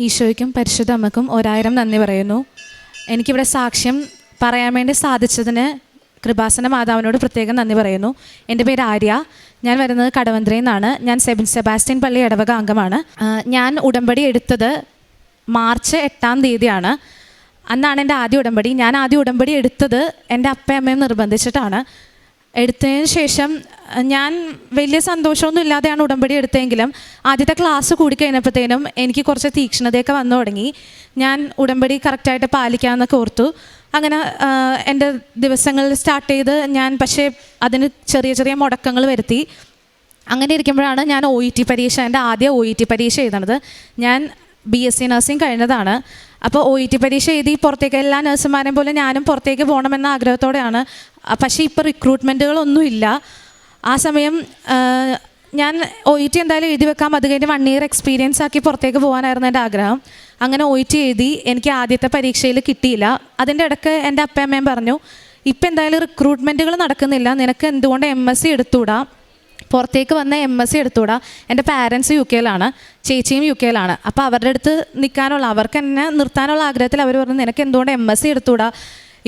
ഈശോയ്ക്കും പരിശുദ്ധ അമ്മക്കും ഒരായിരം നന്ദി പറയുന്നു. എനിക്കിവിടെ സാക്ഷ്യം പറയാൻ വേണ്ടി സാധിച്ചതിന് കൃപാസന മാതാവിനോട് പ്രത്യേകം നന്ദി പറയുന്നു. എന്റെ പേര് ആര്യ. ഞാൻ വരുന്നത് കടവന്ത്രയിൽ നിന്നാണ്. ഞാൻ സെബിൻ സെബാസ്റ്റ്യൻ പള്ളി ഇടവക അംഗമാണ്. ഞാൻ ഉടമ്പടി എടുത്തത് മാർച്ച് എട്ടാം തീയതിയാണ്. അന്നാണ് എന്റെ ആദ്യ ഉടമ്പടി. ഞാൻ ആദ്യ ഉടമ്പടി എടുത്തത് എന്റെ അപ്പയമ്മയും നിർബന്ധിച്ചിട്ടാണ്. എടുത്തതിന് ശേഷം ഞാൻ വലിയ സന്തോഷമൊന്നും ഇല്ലാതെയാണ് ഉടമ്പടി എടുത്തതെങ്കിലും ആദ്യത്തെ ക്ലാസ് കൂടി കൂടിക്കഴിഞ്ഞപ്പോഴത്തേനും എനിക്ക് കുറച്ച് തീക്ഷ്ണതയൊക്കെ വന്നു തുടങ്ങി. ഞാൻ ഉടമ്പടി കറക്റ്റായിട്ട് പാലിക്കാമെന്നൊക്കെ ഓർത്തു. അങ്ങനെ എന്റെ ദിവസങ്ങളിൽ സ്റ്റാർട്ട് ചെയ്ത് ഞാൻ പക്ഷേ അതിന് ചെറിയ ചെറിയ മുടക്കങ്ങൾ വരുത്തി. അങ്ങനെ ഇരിക്കുമ്പോഴാണ് ഞാൻ ഒ ഇ ടി പരീക്ഷ എന്റെ ആദ്യ ഒ ഇ ടി പരീക്ഷ എഴുതണത്. ഞാൻ ബി എസ് സി നഴ്സിംഗ് കഴിഞ്ഞതാണ്. അപ്പോൾ ഒ ഇ ടി പരീക്ഷ എഴുതി പുറത്തേക്ക് എല്ലാ നഴ്സുമാരെയും പോലെ ഞാനും പുറത്തേക്ക് പോകണമെന്ന ആഗ്രഹത്തോടെയാണ്. പക്ഷേ ഇപ്പോൾ റിക്രൂട്ട്മെന്റുകളൊന്നുമില്ല. ആ സമയം ഞാൻ ഒ ഇ ടി എന്തായാലും എഴുതി വെക്കാം. അത് കഴിഞ്ഞ് വൺ ഇയർ എക്സ്പീരിയൻസ് ആക്കി പുറത്തേക്ക് പോകാനായിരുന്നു എന്റെ ആഗ്രഹം. അങ്ങനെ ഒ ഇ ടി എഴുതി എനിക്ക് ആദ്യത്തെ പരീക്ഷയിൽ കിട്ടിയില്ല. അതിന്റെ ഇടയ്ക്ക് എന്റെ അപ്പയമ്മയും പറഞ്ഞു ഇപ്പം എന്തായാലും റിക്രൂട്ട്മെന്റുകൾ നടക്കുന്നില്ല. നിനക്ക് എന്തുകൊണ്ട് എം എസ് സി എടുത്തുകൂടാ പുറത്തേക്ക് വന്ന എം എസ് സി എടുത്തുകൂടാ. എന്റെ പാരൻസ് യു കെയിലാണ്. ചേച്ചിയും യു കെയിലാണ്. അപ്പോൾ അവരുടെ അടുത്ത് നിൽക്കാനുള്ള അവർക്ക് എന്നെ നിർത്താനുള്ള ആഗ്രഹത്തിൽ അവർ പറഞ്ഞു നിനക്ക് എന്തുകൊണ്ട് എം എസ് സി എടുത്തുകൂടാ?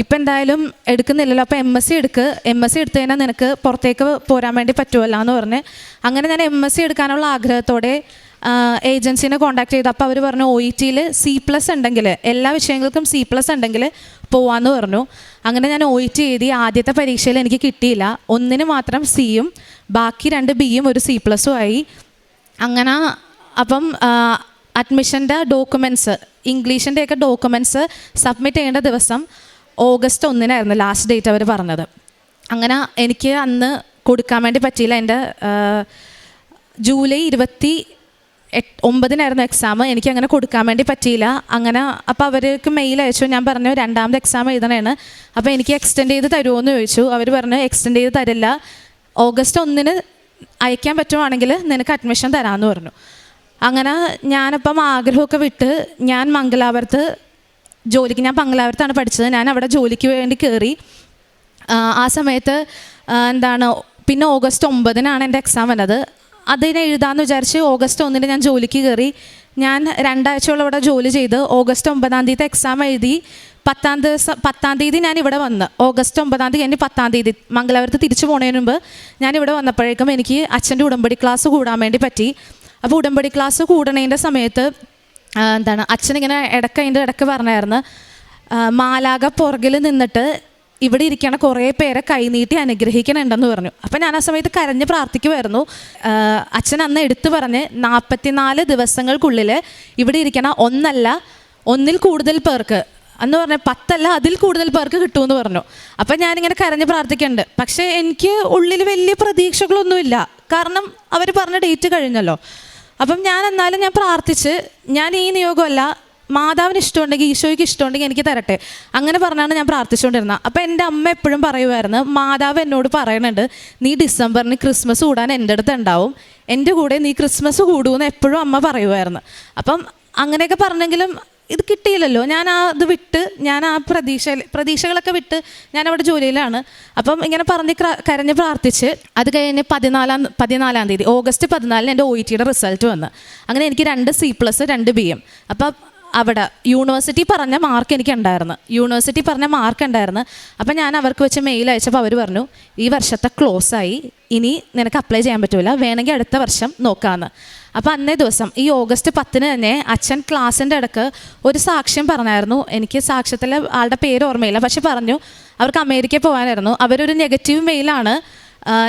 ഇപ്പം എന്തായാലും എടുക്കുന്നില്ലല്ലോ. അപ്പോൾ എം എസ് സി എടുക്ക്. എം എസ് സി എടുത്തു കഴിഞ്ഞാൽ നിനക്ക് പുറത്തേക്ക് പോരാൻ വേണ്ടി പറ്റുമല്ലോ എന്ന് പറഞ്ഞ് അങ്ങനെ ഞാൻ എം എസ് സി എടുക്കാനുള്ള ആഗ്രഹത്തോടെ ഏജൻസിനെ കോൺടാക്ട് ചെയ്തു. അപ്പോൾ അവർ പറഞ്ഞു ഒ ഇ ടിയിൽ സി പ്ലസ് ഉണ്ടെങ്കിൽ എല്ലാ വിഷയങ്ങൾക്കും സി പ്ലസ് ഉണ്ടെങ്കിൽ പോവാന്ന് പറഞ്ഞു. അങ്ങനെ ഞാൻ ഒ ഇ എഴുതി ആദ്യത്തെ പരീക്ഷയിൽ എനിക്ക് കിട്ടിയില്ല. ഒന്നിന് മാത്രം സിയും ബാക്കി രണ്ട് ബിയും ഒരു സി പ്ലസും ആയി. അങ്ങനെ അപ്പം അഡ്മിഷന്റെ ഡോക്യുമെന്റ്സ് ഇംഗ്ലീഷിന്റെയൊക്കെ ഡോക്യുമെന്റ്സ് സബ്മിറ്റ് ചെയ്യേണ്ട ദിവസം ഓഗസ്റ്റ് ഒന്നിനായിരുന്നു ലാസ്റ്റ് ഡേറ്റ് അവർ പറഞ്ഞത്. അങ്ങനെ എനിക്ക് അന്ന് കൊടുക്കാൻ വേണ്ടി പറ്റിയില്ല. എന്റെ ജൂലൈ ഇരുപത്തി ഒമ്പതിനായിരുന്നു എക്സാം എനിക്ക് അങ്ങനെ കൊടുക്കാൻ വേണ്ടി പറ്റിയില്ല. അങ്ങനെ അപ്പോൾ അവർക്ക് മെയിൽ അയച്ചു. ഞാൻ പറഞ്ഞു രണ്ടാമത് എക്സാം എഴുതണേണ് അപ്പോൾ എനിക്ക് എക്സ്റ്റെൻഡ് ചെയ്ത് തരുമോ എന്ന് ചോദിച്ചു. അവർ പറഞ്ഞു എക്സ്റ്റെൻഡ് ചെയ്ത് തരില്ല. ഓഗസ്റ്റ് ഒന്നിന് അയക്കാൻ പറ്റുവാണെങ്കിൽ നിനക്ക് അഡ്മിഷൻ തരാമെന്ന് പറഞ്ഞു. അങ്ങനെ ഞാനപ്പം ആഗ്രഹമൊക്കെ വിട്ട് ഞാൻ മംഗലാപുരത്ത് ജോലിക്ക് ഞാൻ മംഗലാപുരത്താണ് പഠിച്ചത്. ഞാൻ അവിടെ ജോലിക്ക് വേണ്ടി കയറി ആ, സമയത്ത് എന്താണ് പിന്നെ ഓഗസ്റ്റ് ഒമ്പതിനാണ് എന്റെ എക്സാം വന്നത്. അതിന് എഴുതാമെന്ന് വിചാരിച്ച് ഓഗസ്റ്റ് ഒന്നിന് ഞാൻ ജോലിക്ക് കയറി ഞാൻ രണ്ടാഴ്ചയോളം ഇവിടെ ജോലി ചെയ്ത് ഓഗസ്റ്റ് ഒമ്പതാം തീയതി എക്സാം എഴുതി. പത്താം ദിവസം പത്താം തീയതി ഞാൻ ഇവിടെ വന്ന്. ഓഗസ്റ്റ് ഒമ്പതാം തീയതി കഴിഞ്ഞ് പത്താം തീയതി മംഗലാപുരത്ത് തിരിച്ചു പോണതിന് മുമ്പ് ഞാൻ ഇവിടെ വന്നപ്പോഴേക്കും എനിക്ക് അച്ഛന്റെ ഉടമ്പടി ക്ലാസ് കൂടാൻ വേണ്ടി പറ്റി. അപ്പോൾ ഉടമ്പടി ക്ലാസ് കൂടണതിന്റെ സമയത്ത് എന്താണ് അച്ഛനിങ്ങനെ ഇടയ്ക്ക് അതിന്റെ ഇടയ്ക്ക് പറഞ്ഞായിരുന്നു മാലാക പുറകിൽ നിന്നിട്ട് ഇവിടെ ഇരിക്കണ കുറേ പേരെ കൈനീട്ടി അനുഗ്രഹിക്കണുണ്ടെന്ന് പറഞ്ഞു. അപ്പം ഞാൻ ആ സമയത്ത് കരഞ്ഞ് പ്രാർത്ഥിക്കുമായിരുന്നു അച്ഛൻ അന്ന് എടുത്തു പറഞ്ഞ് നാൽപ്പത്തിനാല് ദിവസങ്ങൾക്കുള്ളിൽ ഇവിടെ ഇരിക്കണ ഒന്നല്ല ഒന്നിൽ കൂടുതൽ പേർക്ക് എന്ന് പറഞ്ഞ പത്തല്ല അതിൽ കൂടുതൽ പേർക്ക് കിട്ടുമെന്ന് പറഞ്ഞു. അപ്പം ഞാനിങ്ങനെ കരഞ്ഞ് പ്രാർത്ഥിക്കുന്നുണ്ട് പക്ഷേ എനിക്ക് ഉള്ളിൽ വലിയ പ്രതീക്ഷകളൊന്നുമില്ല. കാരണം അവർ പറഞ്ഞ ഡേറ്റ് കഴിഞ്ഞല്ലോ. അപ്പം ഞാൻ എന്നാലും ഞാൻ പ്രാർത്ഥിച്ച് ഞാൻ ഈ നിയോഗമല്ല മാതാവിന് ഇഷ്ടമുണ്ടെങ്കിൽ ഈശോയ്ക്ക് ഇഷ്ടമുണ്ടെങ്കിൽ എനിക്ക് തരട്ടെ. അങ്ങനെ പറഞ്ഞാണ് ഞാൻ പ്രാർത്ഥിച്ചുകൊണ്ടിരുന്നത്. അപ്പോൾ എന്റെ അമ്മ എപ്പോഴും പറയുമായിരുന്നു മാതാവ് എന്നോട് പറയുന്നുണ്ട് നീ ഡിസംബറിന് ക്രിസ്മസ് കൂടാൻ എന്റെ അടുത്ത് ഉണ്ടാവും. എന്റെ കൂടെ നീ ക്രിസ്മസ് കൂടുമെന്ന് എപ്പോഴും അമ്മ പറയുമായിരുന്നു. അപ്പം അങ്ങനെയൊക്കെ പറഞ്ഞെങ്കിലും ഇത് കിട്ടിയില്ലല്ലോ. ഞാൻ ആ ഇത് വിട്ട് ഞാൻ ആ പ്രതീക്ഷ പ്രതീക്ഷകളൊക്കെ വിട്ട് ഞാൻ അവിടെ ജോലിയിലാണ്. അപ്പം ഇങ്ങനെ പറഞ്ഞ് ക്ര- കരഞ്ഞ് പ്രാർത്ഥിച്ച് അത് കഴിഞ്ഞ് പതിനാലാം പതിനാലാം തീയതി ഓഗസ്റ്റ് പതിനാലിന് എന്റെ ഒ ഇ ടിയുടെ റിസൾട്ട് വന്ന്. അങ്ങനെ എനിക്ക് രണ്ട് സി പ്ലസ് രണ്ട് ബി എം അപ്പം അവിടെ യൂണിവേഴ്സിറ്റി പറഞ്ഞ മാർക്ക് എനിക്ക് ഉണ്ടായിരുന്നു യൂണിവേഴ്സിറ്റി പറഞ്ഞ മാർക്ക് ഉണ്ടായിരുന്നു. അപ്പം ഞാൻ അവർക്ക് വെച്ച് മെയിൽ അയച്ചപ്പോൾ അവർ പറഞ്ഞു ഈ വർഷത്തെ ക്ലോസ് ആയി. ഇനി നിനക്ക് അപ്ലൈ ചെയ്യാൻ പറ്റില്ല വേണമെങ്കിൽ അടുത്ത വർഷം നോക്കാമെന്ന് അപ്പോൾ അന്നേ ദിവസം ഈ ഓഗസ്റ്റ് പത്തിന് തന്നെ അച്ഛൻ ക്ലാസ്സിന്റെ ഇടയ്ക്ക് ഒരു സാക്ഷ്യം പറഞ്ഞായിരുന്നു. എനിക്ക് സാക്ഷ്യത്തിലെ ആളുടെ പേര് ഓർമ്മയില്ല. പക്ഷെ പറഞ്ഞു അവർക്ക് അമേരിക്കയിൽ പോകാനായിരുന്നു. അവരൊരു നെഗറ്റീവ് മെയിലാണ്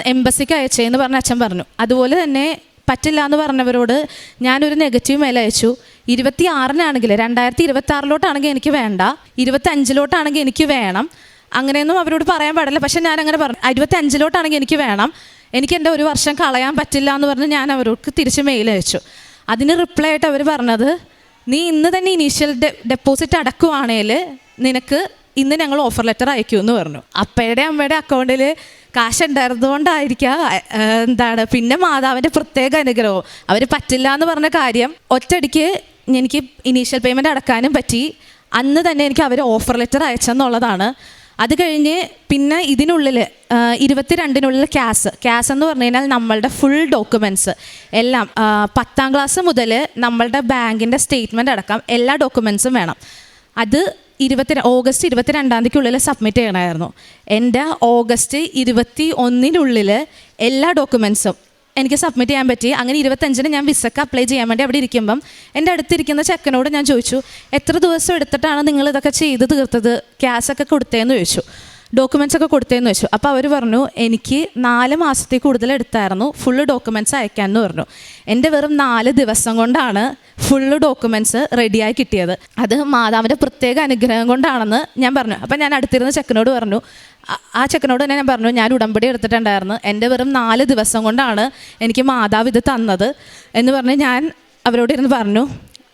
എംബസിക്ക് അയച്ചതെന്ന് പറഞ്ഞ അച്ഛൻ പറഞ്ഞു. അതുപോലെ തന്നെ പറ്റില്ല എന്ന് പറഞ്ഞവരോട് ഞാനൊരു നെഗറ്റീവ് മെയിൽ അയച്ചു. ഇരുപത്തി ആറിനാണെങ്കിൽ രണ്ടായിരത്തി ഇരുപത്തി ആറിലോട്ടാണെങ്കിൽ എനിക്ക് വേണ്ട. ഇരുപത്തി അഞ്ചിലോട്ടാണെങ്കിൽ എനിക്ക് വേണം. അങ്ങനെയൊന്നും അവരോട് പറയാൻ പാടില്ല. പക്ഷെ ഞാൻ അങ്ങനെ പറഞ്ഞു. ഇരുപത്തി അഞ്ചിലോട്ടാണെങ്കിൽ എനിക്ക് വേണം. എനിക്ക് എന്റെ ഒരു വർഷം കളയാൻ പറ്റില്ല എന്ന് പറഞ്ഞ് ഞാൻ അവർക്ക് തിരിച്ച് മെയിൽ അയച്ചു. അതിന് റിപ്ലൈ ആയിട്ട് അവർ പറഞ്ഞത് നീ ഇന്ന് തന്നെ ഇനീഷ്യൽ ഡെപ്പോസിറ്റ് അടക്കുവാണേൽ നിനക്ക് ഇന്ന് ഞങ്ങൾ ഓഫർ ലെറ്റർ അയക്കുമെന്ന് പറഞ്ഞു. അപ്പയുടെ അമ്മയുടെ അക്കൗണ്ടിൽ കാശ് ഉണ്ടായിരുന്നതുകൊണ്ടായിരിക്കാം ഏഹ്, എന്താണ് പിന്നെ മാതാവിന്റെ പ്രത്യേക അനുഗ്രഹവും. അവർ പറ്റില്ല എന്ന് പറഞ്ഞ കാര്യം ഒറ്റയടിക്ക് എനിക്ക് ഇനീഷ്യൽ പേയ്മെന്റ് അടക്കാനും പറ്റി. അന്ന് തന്നെ എനിക്ക് അവർ ഓഫർ ലെറ്റർ അയച്ചെന്നുള്ളതാണ്. അത് കഴിഞ്ഞ് പിന്നെ ഇതിനുള്ളിൽ ഇരുപത്തിരണ്ടിനുള്ളിൽ ക്യാസ് ക്യാസ് എന്ന് പറഞ്ഞു കഴിഞ്ഞാൽ നമ്മളുടെ ഫുൾ ഡോക്യുമെന്റ്സ് എല്ലാം പത്താം ക്ലാസ് മുതൽ നമ്മളുടെ ബാങ്കിന്റെ സ്റ്റേറ്റ്മെന്റ് അടക്കം എല്ലാ ഡോക്യുമെന്റ്സും വേണം. അത് ഇരുപത്തി ഓഗസ്റ്റ് ഇരുപത്തിരണ്ടാം തീയതിക്കുള്ളിൽ സബ്മിറ്റ് ചെയ്യണമായിരുന്നു എന്റെ ഓഗസ്റ്റ് ഇരുപത്തി ഒന്നിനുള്ളിൽ എല്ലാ ഡോക്യുമെൻസും എനിക്ക് സബ്മിറ്റ് ചെയ്യാൻ പറ്റി. അങ്ങനെ ഇരുപത്തഞ്ചിന് ഞാൻ വിസക്ക് അപ്ലൈ ചെയ്യാൻ വേണ്ടി അവിടെ ഇരിക്കുമ്പം എന്റെ അടുത്തിരിക്കുന്ന ചെക്കനോട് ഞാൻ ചോദിച്ചു എത്ര ദിവസം എടുത്തിട്ടാണ് നിങ്ങൾ ഇതൊക്കെ ചെയ്ത് തീർത്തത്? ക്യാഷൊക്കെ കൊടുത്തതെന്ന് ചോദിച്ചു. ഡോക്യുമെന്റ്സ് ഒക്കെ കൊടുത്തതെന്ന് വെച്ചു. അപ്പോൾ അവർ പറഞ്ഞു എനിക്ക് നാല് മാസത്തിൽ കൂടുതൽ എടുത്തായിരുന്നു ഫുള്ള് ഡോക്യുമെന്റ്സ് അയക്കാമെന്ന് പറഞ്ഞു. എന്റെ വെറും നാല് ദിവസം കൊണ്ടാണ് ഫുള്ള് ഡോക്യുമെന്റ്സ് റെഡിയായി കിട്ടിയത്. അത് മാതാവിന്റെ പ്രത്യേക അനുഗ്രഹം കൊണ്ടാണെന്ന് ഞാൻ പറഞ്ഞു. അപ്പം ഞാൻ അടുത്തിരുന്ന ചെക്കനോട് പറഞ്ഞു ആ ചെക്കനോട് തന്നെ ഞാൻ പറഞ്ഞു ഞാൻ ഉടമ്പടി എടുത്തിട്ടുണ്ടായിരുന്നു. എന്റെ വെറും നാല് ദിവസം കൊണ്ടാണ് എനിക്ക് മാതാവ് ഇത് തന്നത്. എന്ന് പറഞ്ഞ് ഞാൻ അവരോട് ഇരുന്ന് പറഞ്ഞു.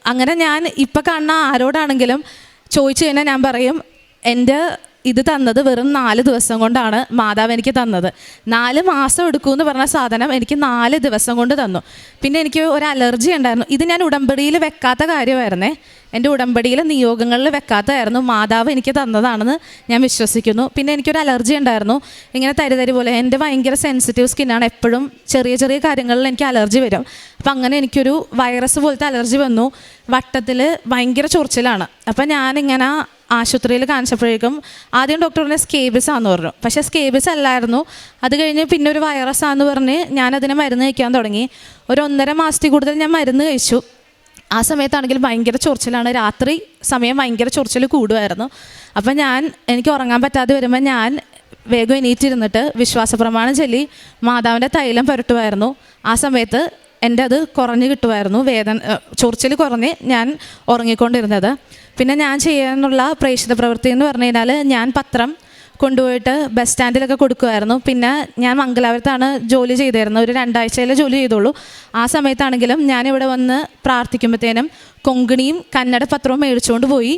അങ്ങനെ ഞാൻ ഇപ്പം കാണുന്ന ആരോടാണെങ്കിലും ചോദിച്ചു കഴിഞ്ഞാൽ ഞാൻ പറയും എന്റെ ഇത് തന്നത് വെറും നാല് ദിവസം കൊണ്ടാണ് മാതാവ് എനിക്ക് തന്നത്. നാല് മാസം എടുക്കൂ എന്ന് പറഞ്ഞ സാധനം എനിക്ക് നാല് ദിവസം കൊണ്ട് തന്നു. പിന്നെ എനിക്ക് ഒരു അലർജി ഉണ്ടായിരുന്നു. ഇത് ഞാൻ ഉടമ്പടിയിൽ വെക്കാത്ത കാര്യമായിരുന്നേ. എന്റെ ഉടമ്പടിയിലെ നിയോഗങ്ങളിൽ വെക്കാത്തതായിരുന്നു. മാതാവ് എനിക്ക് തന്നതാണെന്ന് ഞാൻ വിശ്വസിക്കുന്നു. പിന്നെ എനിക്കൊരു അലർജി ഉണ്ടായിരുന്നു. ഇങ്ങനെ തരിതരി പോലെ എന്റെ ഭയങ്കര സെൻസിറ്റീവ് സ്കിന്നാണ് എപ്പോഴും ചെറിയ ചെറിയ കാര്യങ്ങളിൽ എനിക്ക് അലർജി വരും. അപ്പം അങ്ങനെ എനിക്കൊരു വൈറസ് പോലത്തെ അലർജി വന്നു. വട്ടത്തിൽ ഭയങ്കര ചൊറിച്ചിലാണ്. അപ്പം ഞാനിങ്ങനെ ആശുപത്രിയിൽ കാണിച്ചപ്പോഴേക്കും ആദ്യം ഡോക്ടർ പറഞ്ഞ സ്കേബിസ് ആണെന്ന് പറഞ്ഞു. പക്ഷേ സ്കേബിസ് അല്ലായിരുന്നു. അത് കഴിഞ്ഞ് പിന്നെ ഒരു വൈറസ് ആണെന്ന് പറഞ്ഞ് ഞാനതിനെ മരുന്ന് കഴിക്കാൻ തുടങ്ങി. ഒരു ഒന്നര മാസത്തിൽ കൂടുതൽ ഞാൻ മരുന്ന് കഴിച്ചു. ആ സമയത്താണെങ്കിൽ ഭയങ്കര ചൊറിച്ചിലാണ്. രാത്രി സമയം ഭയങ്കര ചൊറിച്ചിൽ കൂടുമായിരുന്നു. അപ്പം ഞാൻ എനിക്ക് ഉറങ്ങാൻ പറ്റാതെ വരുമ്പോൾ ഞാൻ വേഗം എണീറ്റിരുന്നിട്ട് വിശ്വാസ പ്രമാണം ചൊല്ലി മാതാവിന്റെ തൈലം പുരട്ടുമായിരുന്നു. ആ സമയത്ത് എന്റെ അത് കുറഞ്ഞു കിട്ടുമായിരുന്നു. വേദന ചൊറിച്ചിൽ കുറഞ്ഞ് ഞാൻ ഉറങ്ങിക്കൊണ്ടിരുന്നത്. പിന്നെ ഞാൻ ചെയ്യാനുള്ള പ്രേക്ഷിത പ്രവൃത്തി എന്ന് പറഞ്ഞു കഴിഞ്ഞാൽ ഞാൻ പത്രം കൊണ്ടുപോയിട്ട് ബസ് സ്റ്റാൻഡിലൊക്കെ കൊടുക്കുമായിരുന്നു. പിന്നെ ഞാൻ മംഗലാപുരത്താണ് ജോലി ചെയ്തിരുന്നത്. ഒരു രണ്ടാഴ്ചയിലെ ജോലി ചെയ്തോളൂ ആ സമയത്താണെങ്കിലും ഞാനിവിടെ വന്ന് പ്രാർത്ഥിക്കുമ്പോഴത്തേനും കൊങ്കിണിയും കന്നഡ പത്രവും മേടിച്ചുകൊണ്ട് പോയി.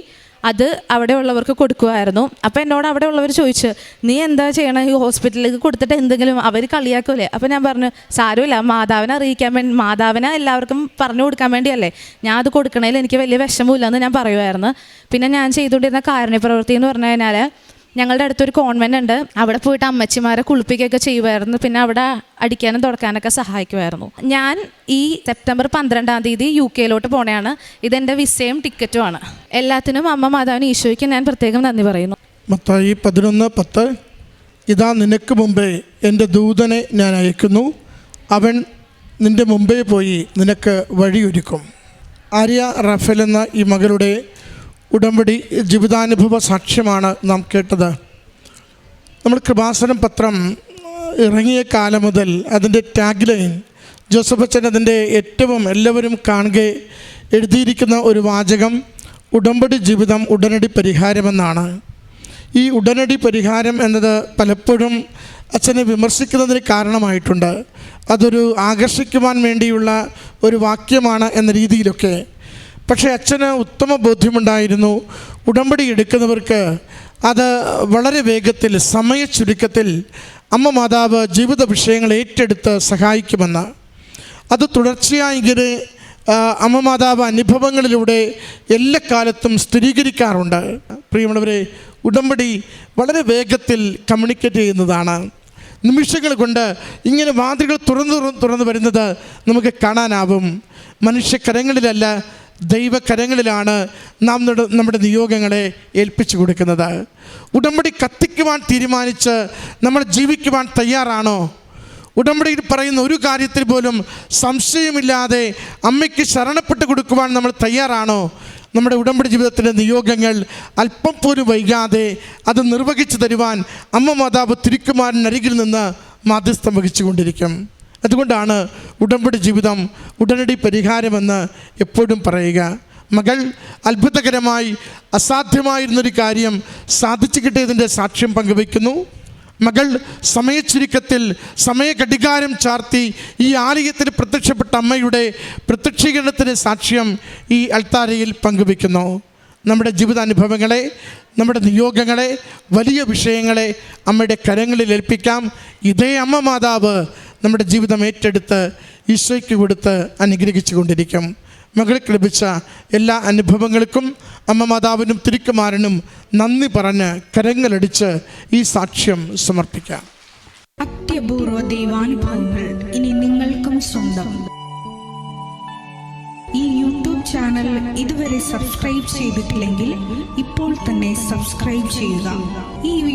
അത് അവിടെ ഉള്ളവർക്ക് കൊടുക്കുമായിരുന്നു. അപ്പോൾ എന്നോട് അവിടെ ഉള്ളവർ ചോദിച്ചു നീ എന്താ ചെയ്യണം? ഈ ഹോസ്പിറ്റലിലേക്ക് കൊടുത്തിട്ട് എന്തെങ്കിലും അവർ കളിയാക്കൂലേ? അപ്പോൾ ഞാൻ പറഞ്ഞു സാരമില്ല. മാതാവിനെ അറിയിക്കാൻ വേണ്ടി മാതാവിനെ എല്ലാവർക്കും പറഞ്ഞു കൊടുക്കാൻ വേണ്ടിയല്ലേ. ഞാൻ അത് കൊടുക്കണതിൽ എനിക്ക് വലിയ വിഷമമില്ല എന്ന് ഞാൻ പറയുമായിരുന്നു. പിന്നെ ഞാൻ ചെയ്തുകൊണ്ടിരുന്ന കാരുണ്യ പ്രവൃത്തി എന്ന് പറഞ്ഞു കഴിഞ്ഞാൽ ഞങ്ങളുടെ അടുത്തൊരു കോൺവെന്റ് ഉണ്ട്. അവിടെ പോയിട്ട് അമ്മച്ചിമാരെ കുളിപ്പിക്കുകയൊക്കെ ചെയ്യുമായിരുന്നു. പിന്നെ അവിടെ അടിക്കാനും തുടക്കാനൊക്കെ സഹായിക്കുമായിരുന്നു. ഞാൻ ഈ സെപ്റ്റംബർ പന്ത്രണ്ടാം തീയതി യു കെയിലോട്ട് പോണെയാണ്. ഇതെന്റെ വിസയും ടിക്കറ്റുമാണ് എല്ലാത്തിനും അമ്മ മാതാവിന് ഈശോയ്ക്ക് ഞാൻ പ്രത്യേകം നന്ദി പറയുന്നു. മത്തായി പതിനൊന്ന് പത്ത്. ഇതാ നിനക്ക് മുമ്പേ എന്റെ ദൂതനെ ഞാൻ അയക്കുന്നു. അവൻ നിന്റെ മുമ്പേ പോയി നിനക്ക് വഴിയൊരുക്കും. ആര്യ റഫേൽ എന്ന ഈ മകളുടെ ഉടമ്പടി ജീവിതാനുഭവ സാക്ഷ്യമാണ് നാം കേട്ടത്. നമ്മൾ കൃപാസനം പത്രം ഇറങ്ങിയ കാലം മുതൽ അതിന്റെ ടാഗ് ലൈൻ ജോസഫ് അച്ഛൻ അതിന്റെ ഏറ്റവും എല്ലാവരും കാണുക എഴുതിയിരിക്കുന്ന ഒരു വാചകം ഉടമ്പടി ജീവിതം ഉടനടി പരിഹാരമെന്നാണ് ഈ ഉടനടി പരിഹാരം എന്നത് പലപ്പോഴും അച്ഛനെ വിമർശിക്കുന്നതിന് കാരണമായിട്ടുണ്ട്. അതൊരു ആകർഷിക്കുവാൻ വേണ്ടിയുള്ള ഒരു വാക്യമാണ് എന്ന രീതിയിലൊക്കെ പക്ഷേ അച്ഛന് ഉത്തമ ബോധ്യമുണ്ടായിരുന്നു. ഉടമ്പടി എടുക്കുന്നവർക്ക് അത് വളരെ വേഗത്തിൽ സമയ ചുരുക്കത്തിൽ അമ്മ മാതാവ് ജീവിത വിഷയങ്ങൾ ഏറ്റെടുത്ത് സഹായിക്കുമെന്ന്. അത് തുടർച്ചയായി ഇങ്ങനെ അമ്മ മാതാവ് അനുഭവങ്ങളിലൂടെ എല്ലാ കാലത്തും സ്ഥിരീകരിക്കാറുണ്ട്. പ്രിയമുള്ളവരെ ഉടമ്പടി വളരെ വേഗത്തിൽ കമ്മ്യൂണിക്കേറ്റ് ചെയ്യുന്നതാണ്. നിമിഷങ്ങൾ കൊണ്ട് ഇങ്ങനെ വാതിലുകൾ തുറന്നു തുറന്നു വരുന്നത് നമുക്ക് കാണാനാവും. മനുഷ്യക്കരങ്ങളിലല്ല ദൈവകരങ്ങളിലാണ് നാം നമ്മുടെ- നിയോഗങ്ങളെ ഏൽപ്പിച്ചു കൊടുക്കുന്നത്. ഉടമ്പടി കത്തിക്കുവാൻ തീരുമാനിച്ച് നമ്മൾ ജീവിക്കുവാൻ തയ്യാറാണോ? ഉടമ്പടിയിൽ പറയുന്ന ഒരു കാര്യത്തിൽ പോലും സംശയമില്ലാതെ അമ്മയ്ക്ക് ശരണപ്പെട്ട് കൊടുക്കുവാൻ നമ്മൾ തയ്യാറാണോ? നമ്മുടെ ഉടമ്പടി ജീവിതത്തിന്റെ നിയോഗങ്ങൾ അല്പം പോലും വൈകാതെ അത് നിർവഹിച്ചു തരുവാൻ അമ്മ മാതാവ് തിരുക്കുമാരൻ അരികിൽ നിന്ന് മാധ്യസ്ഥം വഹിച്ചുകൊണ്ടിരിക്കും. അതുകൊണ്ടാണ് ഉടമ്പടി ജീവിതം ഉടനടി പരിഹാരമെന്ന് എപ്പോഴും പറയുക. മകൾ അത്ഭുതകരമായി അസാധ്യമായിരുന്നൊരു കാര്യം സാധിച്ചു കിട്ടിയതിന്റെ സാക്ഷ്യം പങ്കുവയ്ക്കുന്നു. മകൾ സമയച്ചുരുക്കത്തിൽ സമയഘടികാരം ചാർത്തി ഈ ആലയത്തിൽ പ്രത്യക്ഷപ്പെട്ട അമ്മയുടെ പ്രത്യക്ഷീകരണത്തിന് സാക്ഷ്യം ഈ അൾത്താരയിൽ പങ്കുവയ്ക്കുന്നു. നമ്മുടെ ജീവിതാനുഭവങ്ങളെ നമ്മുടെ നിയോഗങ്ങളെ വലിയ വിഷയങ്ങളെ അമ്മയുടെ കരങ്ങളിൽ ഏൽപ്പിക്കാം. ഇതേ അമ്മ മാതാവ് നമ്മുടെ ജീവിതം ഏറ്റെടുത്ത് ഈശോയ്ക്ക് കൊടുത്ത് അനുഗ്രഹിച്ചു കൊണ്ടിരിക്കും. മകൾക്ക് ലഭിച്ച എല്ലാ അനുഭവങ്ങൾക്കും അമ്മ മാതാവിനും തിരുക്കുമാരനും നന്ദി പറഞ്ഞ് കരങ്ങളടിച്ച് ഈ സാക്ഷ്യം സമർപ്പിക്കാം. അത്യപൂർവ ദൈവാനുഭവങ്ങൾ ഇനി നിങ്ങൾക്കും സ്വന്തം. ഈ യൂട്യൂബ് ചാനൽ ഇതുവരെ സബ്സ്ക്രൈബ് ചെയ്തിട്ടില്ലെങ്കിൽ ഇപ്പോൾ തന്നെ സബ്സ്ക്രൈബ് ചെയ്യുക. ഈ